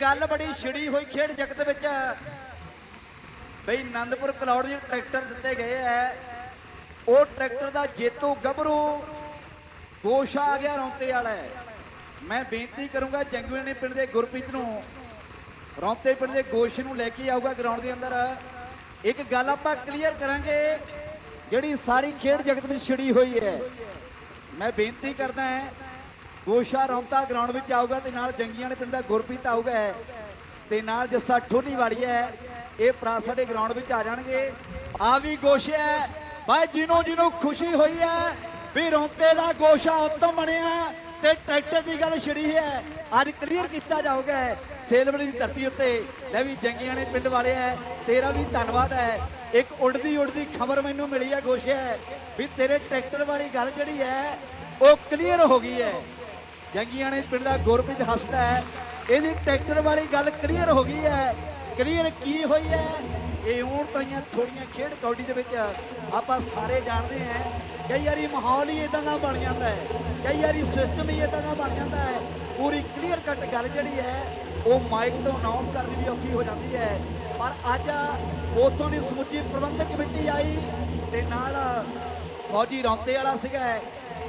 ਗੱਲ ਬੜੀ ਛਿੜੀ ਹੋਈ ਖੇਡ ਜਗਤ ਵਿੱਚ। ਬਈ ਆਨੰਦਪੁਰ ਕਲੌੜ ਜੀ ਟਰੈਕਟਰ ਦਿੱਤੇ ਗਏ ਐ। ਉਹ ਟਰੈਕਟਰ ਦਾ ਜੇਤੂ ਗੱਭਰੂ ਗੋਸ਼ਾ ਆ ਗਿਆ ਰੌਂਤੇ ਵਾਲਾ ਮੈਂ ਬੇਨਤੀ ਕਰੂੰਗਾ ਜੰਗਵੇਣੇ ਪਿੰਡ ਦੇ ਗੁਰਪ੍ਰੀਤ ਨੂੰ, ਰੌਂਤੇ ਪਿੰਡ ਦੇ ਗੋਸ਼ ਨੂੰ ਲੈ ਕੇ ਆਊਗਾ ਗਰਾਊਂਡ ਦੇ ਅੰਦਰ। ਇੱਕ ਗੱਲ ਆਪਾਂ ਕਲੀਅਰ ਕਰਾਂਗੇ, ਜਿਹੜੀ ਸਾਰੀ ਖੇਡ ਜਗਤ ਵਿੱਚ ਛਿੜੀ ਹੋਈ ਹੈ ਮੈਂ ਬੇਨਤੀ ਕਰਦਾ ਹਾਂ ਗੋਸ਼ਾ ਰੌਂਤਾ ਗਰਾਊਂਡ ਵਿੱਚ ਆਊਗਾ ਤੇ ਨਾਲ ਜੰਗੀਆਂ ਦੇ ਪਿੰਡ ਦਾ ਗੁਰਪ੍ਰੀਤ ਆਊਗਾ ਹੈ। ਤੇ ਨਾਲ ਜੱਸਾ ਠੋਲੀ ਵਾੜੀ ਹੈ। ਇਹ ਭਰਾ ਸਾਡੇ ਗਰਾਊਂਡ ਵਿੱਚ ਆ ਜਾਣਗੇ। ਆ ਵੀ ਗੋਸ਼ਾ ਹੈ। ਭਾਈ ਜਿਹਨੂੰ ਜਿਹਨੂੰ ਖੁਸ਼ੀ ਹੋਈ ਹੈ ਵੀ ਰੌਂਤੇ ਦਾ ਗੋਸ਼ਾ ਉੱਤਮ ਬਣਿਆ ਤੇ ਟਰੈਕਟਰ ਦੀ ਗੱਲ ਛਿੜੀ ਹੈ। ਅੱਜ ਕਲੀਅਰ ਕੀਤਾ ਜਾਊਗਾ ਸੇਲਵੜੀ ਦੀ ਧਰਤੀ ਉੱਤੇ। ਲੈ ਵੀ ਜੰਗੀਆਂ ਨੇ ਪਿੰਡ ਵਾਲੇ ਹੈ, ਤੇਰਾ ਵੀ ਧੰਨਵਾਦ ਹੈ। ਇੱਕ ਉੜਦੀ ਉੜਦੀ ਖਬਰ ਮੈਨੂੰ ਮਿਲੀ ਹੈ ਗੋਸ਼ਾ ਵੀ ਤੇਰੇ ਟਰੈਕਟਰ ਵਾਲੀ ਗੱਲ ਜਿਹੜੀ ਹੈ, ਉਹ ਕਲੀਅਰ ਹੋ ਗਈ ਹੈ। ਜੰਗੀਆਂ ਨੇ ਪਿੰਡ ਦਾ ਗੁਰਪ੍ਰੀਤ ਹੱਸਦਾ ਹੈ। ਇਹਦੀ ਟਰੈਕਟਰ ਵਾਲੀ ਗੱਲ ਕਲੀਅਰ ਹੋ ਗਈ ਹੈ। ਕਲੀਅਰ ਕੀ ਹੋਈ ਹੈ? ਇਹ ਉਂ ਤਈਆਂ ਥੋੜੀਆਂ ਖੇਡ ਕੌਡੀ ਦੇ ਵਿੱਚ ਆਪਾਂ ਸਾਰੇ ਜਾਣਦੇ ਹਾਂ। ਕਈ ਵਾਰੀ ਮਾਹੌਲ ਹੀ ਇਦਾਂ ਦਾ ਬਣ ਜਾਂਦਾ ਹੈ। ਕਈ ਵਾਰੀ ਸਿਸਟਮ ਹੀ ਇਦਾਂ ਦਾ ਬਣ ਜਾਂਦਾ ਹੈ। ਪੂਰੀ ਕਲੀਅਰ ਕੱਟ ਗੱਲ ਜਿਹੜੀ ਹੈ, ਉਹ ਮਾਈਕ ਤੋਂ ਅਨਾਉਂਸ ਕਰਨੀ ਵੀ ਔਖੀ ਹੋ ਜਾਂਦੀ ਹੈ। ਪਰ ਅੱਜ ਉਥੋਂ ਦੀ ਸਮੁੱਚੀ ਪ੍ਰਬੰਧਕ ਕਮੇਟੀ ਆਈ ਤੇ ਨਾਲ ਫੌਜੀ ਰੌਂਤੇ ਵਾਲਾ ਸੀਗਾ।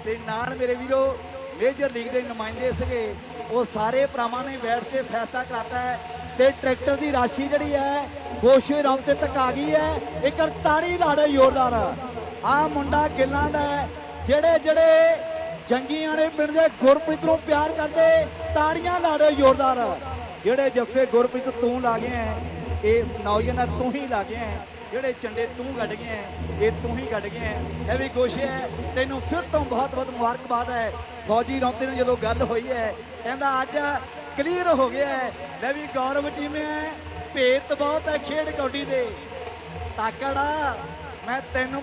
ਤੇ ਨਾਲ ਮੇਰੇ ਵੀਰੋ ਮੇਜਰ ਲੀਗ ਦੇ ਨੁਮਾਇੰਦੇ ਸੀਗੇ ਉਹ ਸਾਰੇ ਭਰਾਵਾਂ ਨੇ ਬੈਠ ਕੇ ਫੈਸਲਾ ਕਰਾਤਾ ਹੈ ਤੇ ਟਰੈਕਟਰ ਦੀ ਰਾਸ਼ੀ ਜਿਹੜੀ ਹੈ ਗੋਸ਼ੇ 'ਤੇ ਤੱਕ ਆ ਗਈ ਹੈ ਇੱਕ ਤਾੜੀ ਲਾੜੇ ਜ਼ੋਰਦਾਰ ਆ ਮੁੰਡਾ ਗਿੱਲਾਂ ਦਾ ਜਿਹੜੇ ਜਿਹੜੇ ਜੰਗੀਆਂ ਵਾਲੇ ਪਿੰਡ ਦੇ ਗੁਰਪ੍ਰੀਤ ਨੂੰ ਪਿਆਰ ਕਰਦੇ ਤਾੜੀਆਂ ਲਾੜੇ ਜ਼ੋਰਦਾਰ ਜਿਹੜੇ ਜੱਫੇ ਗੁਰਪ੍ਰੀਤ ਤੂੰ ਲਾ ਗਿਆ ਹੈ, ਇਹ ਨੌਜਵਾਨ ਤੂੰ ਹੀ ਲਾ ਗਿਆ ਹੈ। ਜਿਹੜੇ ਚੰਡੇ ਤੂੰ ਗੱਡ ਗਿਆ ਹੈ, ਇਹ ਤੂੰ ਹੀ ਗੱਡ ਗਿਆ ਹੈ। ਇਹ ਵੀ ਗੋਸ਼ੇ ਤੈਨੂੰ ਫਿਰ ਤੋਂ ਬਹੁਤ ਬਹੁਤ ਮੁਬਾਰਕਬਾਦ ਹੈ ਫੌਜੀ ਰੌਂਤੇ ਨੇ ਜਦੋਂ ਗੱਲ ਹੋਈ ਹੈ, ਕਹਿੰਦਾ ਅੱਜ ਕਲੀਅਰ ਹੋ ਗਿਆ ਹੈ, ਲੈ ਵੀ ਗੌਰਵ ਜਿਵੇਂ ਭੇਤ ਬਹੁਤ ਹੈ ਖੇਡ ਕੌਡੀ ਦੇ। ਤਾਕੜਾ ਮੈਂ ਤੈਨੂੰ